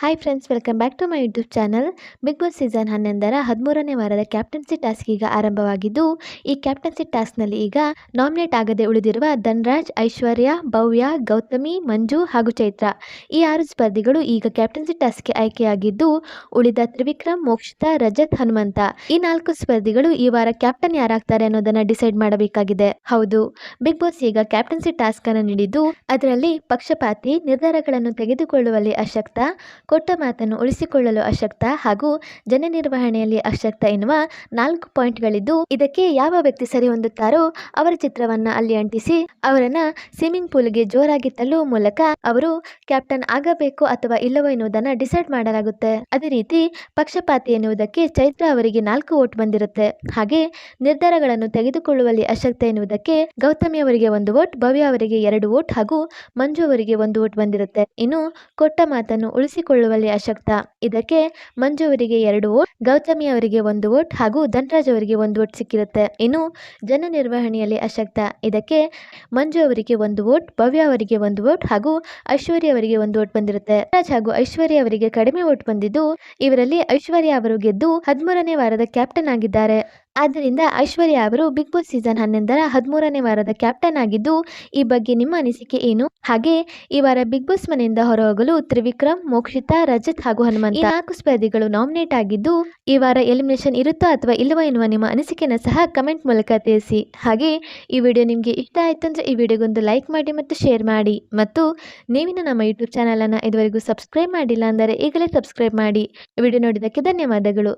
Hi friends welcome back to my YouTube channel big boss season ಹನ್ನೊಂದರ ಹದಿಮೂರನೇ ವಾರದ captaincy task ಈಗ ಆರಂಭವಾಗಿದ್ದು, ಈ ಕ್ಯಾಪ್ಟನ್ಸಿ ಟಾಸ್ಕ್ನಲ್ಲಿ ಈಗ ನಾಮಿನೇಟ್ ಆಗದೆ ಉಳಿದಿರುವ ಧನ್ರಾಜ್, ಐಶ್ವರ್ಯ, ಭವ್ಯ, ಗೌತಮಿ, ಮಂಜು ಹಾಗೂ ಚೈತ್ರ. ಈ ಆರು ಸ್ಪರ್ಧಿಗಳು ಈಗ ಕ್ಯಾಪ್ಟನ್ಸಿ ಟಾಸ್ಕ್ಗೆ ಆಯ್ಕೆಯಾಗಿದ್ದು, ಉಳಿದ ತ್ರಿವಿಕ್ರಮ್, ಮೋಕ್ಷಿತ, ರಜತ್, ಹನುಮಂತ. ಈ ನಾಲ್ಕು ಸ್ಪರ್ಧಿಗಳು ಈ ವಾರ ಕ್ಯಾಪ್ಟನ್ ಯಾರಾಗ್ತಾರೆ ಅನ್ನೋದನ್ನ ಡಿಸೈಡ್ ಮಾಡಬೇಕಾಗಿದೆ. ಹೌದು ಬಿಗ್ ಬಾಸ್ ಈಗ ಕ್ಯಾಪ್ಟನ್ಸಿ ಟಾಸ್ಕ್ ಅನ್ನು ನೀಡಿದ್ದು, ಅದರಲ್ಲಿ ಪಕ್ಷಪಾತಿ ನಿರ್ಧಾರಗಳನ್ನು ತೆಗೆದುಕೊಳ್ಳುವಲ್ಲಿ ಅಶಕ್ತ ಕೊಟ್ಟ ಮಾತನ್ನು ಉಳಿಸಿಕೊಳ್ಳಲು ಅಶಕ್ತ ಹಾಗೂ ಜನ ನಿರ್ವಹಣೆಯಲ್ಲಿ ಅಶಕ್ತ ಎನ್ನುವ ನಾಲ್ಕು ಪಾಯಿಂಟ್ಗಳಿದ್ದು, ಇದಕ್ಕೆ ಯಾವ ವ್ಯಕ್ತಿ ಸರಿ ಹೊಂದುತ್ತಾರೋ ಅವರ ಚಿತ್ರವನ್ನ ಅಲ್ಲಿ ಅಂಟಿಸಿ, ಅವರನ್ನ ಸ್ವಿಮ್ಮಿಂಗ್ ಪೂಲ್ಗೆ ಜೋರಾಗಿ ತಳ್ಳುವ ಮೂಲಕ ಅವರು ಕ್ಯಾಪ್ಟನ್ ಆಗಬೇಕು ಅಥವಾ ಇಲ್ಲವೋ ಎನ್ನುವುದನ್ನು ಡಿಸೈಡ್ ಮಾಡಲಾಗುತ್ತೆ. ಅದೇ ರೀತಿ, ಪಕ್ಷಪಾತಿ ಎನ್ನುವುದಕ್ಕೆ ಚೈತ್ರ ಅವರಿಗೆ ನಾಲ್ಕು ವೋಟ್ ಬಂದಿರುತ್ತೆ. ಹಾಗೆ, ನಿರ್ಧಾರಗಳನ್ನು ತೆಗೆದುಕೊಳ್ಳುವಲ್ಲಿ ಅಶಕ್ತ ಎನ್ನುವುದಕ್ಕೆ ಗೌತಮಿ ಅವರಿಗೆ ಒಂದು ವೋಟ್, ಭವ್ಯ ಅವರಿಗೆ ಎರಡು ವೋಟ್ ಹಾಗೂ ಮಂಜು ಅವರಿಗೆ ಒಂದು ವೋಟ್ ಬಂದಿರುತ್ತೆ. ಇನ್ನು, ಕೊಟ್ಟ ಮಾತನ್ನು ಉಳಿಸಿಕೊಳ್ಳುವಲ್ಲಿ ಅಶಕ್ತ ಇದಕ್ಕೆ ಮಂಜು ಅವರಿಗೆ ಎರಡು ವೋಟ್, ಗೌತಮಿ ಅವರಿಗೆ ಒಂದು ವೋಟ್ ಹಾಗೂ ಧನ್ರಾಜ್ ಅವರಿಗೆ ಒಂದು ವೋಟ್ ಸಿಕ್ಕಿರುತ್ತೆ. ಇನ್ನು ಜನ ನಿರ್ವಹಣೆಯಲ್ಲಿ ಅಶಕ್ತ ಇದಕ್ಕೆ ಮಂಜು ಅವರಿಗೆ ಒಂದು ವೋಟ್, ಭವ್ಯ ಅವರಿಗೆ ಒಂದು ವೋಟ್ ಹಾಗೂ ಐಶ್ವರ್ಯ ಅವರಿಗೆ ಒಂದು ವೋಟ್ ಬಂದಿರುತ್ತೆ. ರಾಜ್ ಹಾಗೂ ಐಶ್ವರ್ಯ ಅವರಿಗೆ ಕಡಿಮೆ ವೋಟ್ ಬಂದಿದ್ದು, ಇವರಲ್ಲಿ ಐಶ್ವರ್ಯ ಅವರು ಗೆದ್ದು ಹದಿಮೂರನೇ ವಾರದ ಕ್ಯಾಪ್ಟನ್ ಆಗಿದ್ದಾರೆ. ಆದ್ದರಿಂದ ಐಶ್ವರ್ಯ ಅವರು ಬಿಗ್ ಬಾಸ್ ಸೀಸನ್ ಹನ್ನೊಂದರ ಹದಿಮೂರನೇ ವಾರದ ಕ್ಯಾಪ್ಟನ್ ಆಗಿದ್ದು, ಈ ಬಗ್ಗೆ ನಿಮ್ಮ ಅನಿಸಿಕೆ ಏನು? ಹಾಗೆ, ಈ ವಾರ ಬಿಗ್ ಬಾಸ್ ಮನೆಯಿಂದ ಹೊರಹೋಗಲು ತ್ರಿವಿಕ್ರಮ್, ಮೋಕ್ಷಿತಾ, ರಜತ್ ಹಾಗೂ ಹನುಮಂತ ನಾಲ್ಕು ಸ್ಪರ್ಧಿಗಳು ನಾಮಿನೇಟ್ ಆಗಿದ್ದು, ಈ ವಾರ ಎಲಿಮಿನೇಷನ್ ಇರುತ್ತಾ ಅಥವಾ ಇಲ್ಲವೋ ಎನ್ನುವ ನಿಮ್ಮ ಅನಿಸಿಕೆನ ಸಹ ಕಮೆಂಟ್ ಮೂಲಕ ತಿಳಿಸಿ. ಹಾಗೆ, ಈ ವಿಡಿಯೋ ನಿಮಗೆ ಇಷ್ಟ ಆಯಿತು ಅಂದರೆ ಈ ವಿಡಿಯೋಗೊಂದು ಲೈಕ್ ಮಾಡಿ ಮತ್ತು ಶೇರ್ ಮಾಡಿ. ಮತ್ತು ನೀವಿನ ನಮ್ಮ ಯೂಟ್ಯೂಬ್ ಚಾನಲನ್ನು ಇದುವರೆಗೂ ಸಬ್ಸ್ಕ್ರೈಬ್ ಮಾಡಿಲ್ಲ ಅಂದರೆ ಈಗಲೇ ಸಬ್ಸ್ಕ್ರೈಬ್ ಮಾಡಿ. ವಿಡಿಯೋ ನೋಡಿದ್ದಕ್ಕೆ ಧನ್ಯವಾದಗಳು.